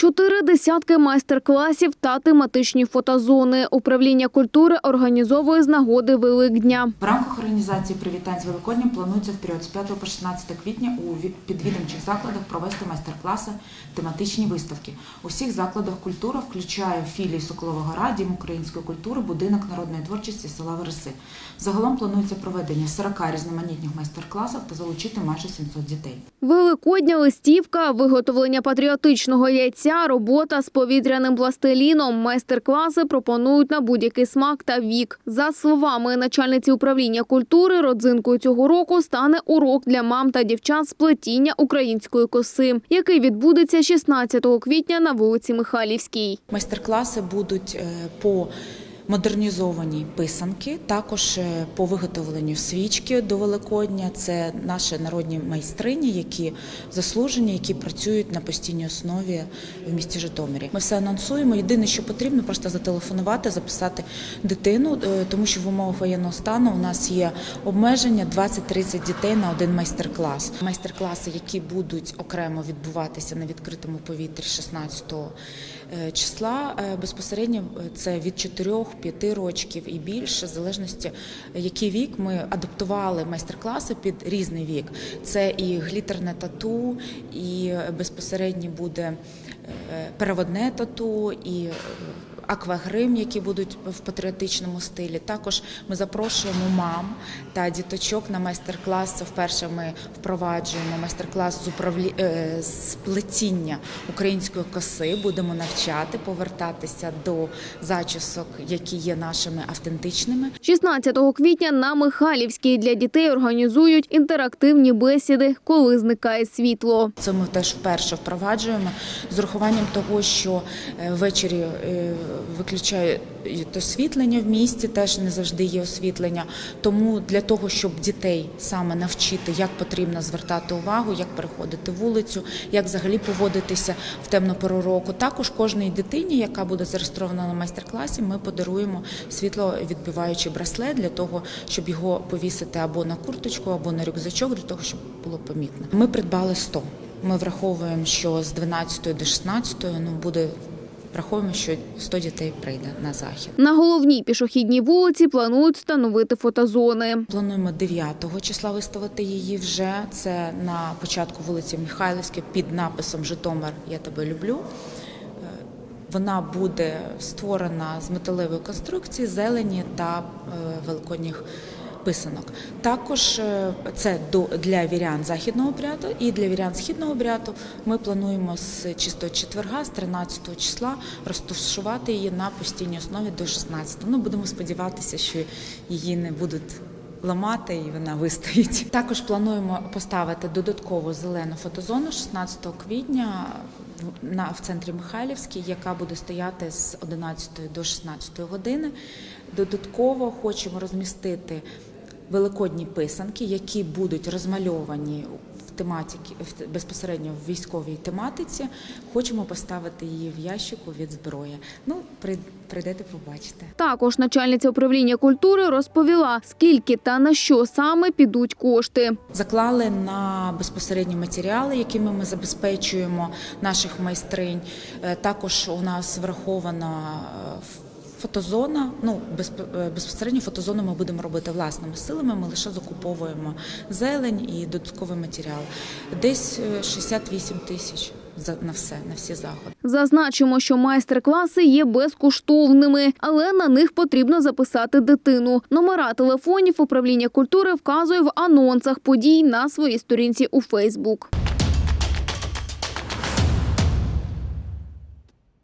Чотири десятки майстер-класів та тематичні фотозони. Управління культури організовує з нагоди Великдня. В рамках організації привітань з Великоднем планується в період з 5 по 16 квітня у ві- підвідомчих закладах провести майстер-класи, тематичні виставки. У всіх закладах культура включає філії Соколова Гора, Дім української культури, будинок народної творчості села Вереси. Загалом планується проведення 40 різноманітних майстер-класів та залучити майже 700 дітей. Великодня листівка, виготовлення патріотичного яйця, робота з повітряним пластиліном. Майстер-класи пропонують на будь-який смак та вік. За словами начальниці управління культури, родзинкою цього року стане урок для мам та дівчат з плетіння української коси, який відбудеться 16 квітня на вулиці Михайлівській. Майстер-класи будуть е, по модернізованій писанки, також е, по виготовленню свічки до Великодня. Це наші народні майстрині, які заслужені, які працюють на постійній основі в місті Житомирі. Ми все анонсуємо. Єдине, що потрібно, просто зателефонувати, записати дитину, е, тому що в умовах воєнного стану у нас є обмеження 20-30 дітей на один майстер-клас. Майстер-класи, які будуть окремо відбуватися на відкритому повітрі 16 е, числа, безпосередньо це від 4-5 років і більше, в залежності е, який вік. Ми адаптували майстер-класи під різний вік. Це і глітерне тату, і е, безпосередньо буде е, переводне тату, і е, аквагрим, які будуть в патріотичному стилі. Також ми запрошуємо мам та діточок на майстер-клас. Це вперше ми впроваджуємо майстер-клас з управлі... е, з плетіння української коси. Будемо навчати, повертатися до зачісок, які є нашими автентичними. 16 квітня на Михайлівській для дітей організують інтерактивні бесіди, коли зникає світло. Це ми теж вперше впроваджуємо з урахуванням того, що е, ввечері е, виключають освітлення в місті, теж не завжди є освітлення. Тому для того, щоб дітей саме навчити, як потрібно звертати увагу, як переходити вулицю, як взагалі поводитися в темну пору року. Також кожній дитині, яка буде зареєстрована на майстер-класі, ми подаруємо світловідбиваючий браслет для того, щоб його повісити або на курточку, або на рюкзачок, для того, щоб було помітно. Ми придбали 100. Ми враховуємо, що з 12 до 16 ну буде. Враховуємо, що 100 дітей прийде на захід. На головній пішохідній вулиці планують встановити фотозони. Плануємо 9 числа виставити її вже. Це на початку вулиці Михайлівської під написом Житомир Я тебе люблю. Е, Вона буде створена з металевої конструкції, зелені та е, великодніх писанок. Також е, це для вірян західного обряду і для вірян східного обряду ми плануємо з чистого четверга, з 13 числа, розташувати її на постійній основі до 16. Ну будемо сподіватися, що її не будуть ламати і вона вистоїть. Також плануємо поставити додаткову зелену фотозону 16 квітня в центрі Михайлівській, яка буде стояти з 11 до 16 години. Додатково хочемо розмістити великодні писанки, які будуть розмальовані в тематиці в- безпосередньо в військовій тематиці. Хочемо поставити її в ящику від зброї. Ну, при- прийдете, побачите. Також начальниця управління культури розповіла, скільки та на що саме підуть кошти. Заклали на безпосередні матеріали, якими ми забезпечуємо наших майстринь. Е, Також у нас врахована е, фотозона. Ну е, безпосередньо фотозону ми будемо робити власними силами. Ми лише закуповуємо зелень і додатковий матеріал. Десь е, 68 тисяч за- на все, на всі заходи. Зазначимо, що майстер-класи є безкоштовними, але на них потрібно записати дитину. Номера телефонів управління культури вказує в анонсах подій на своїй сторінці у Фейсбук.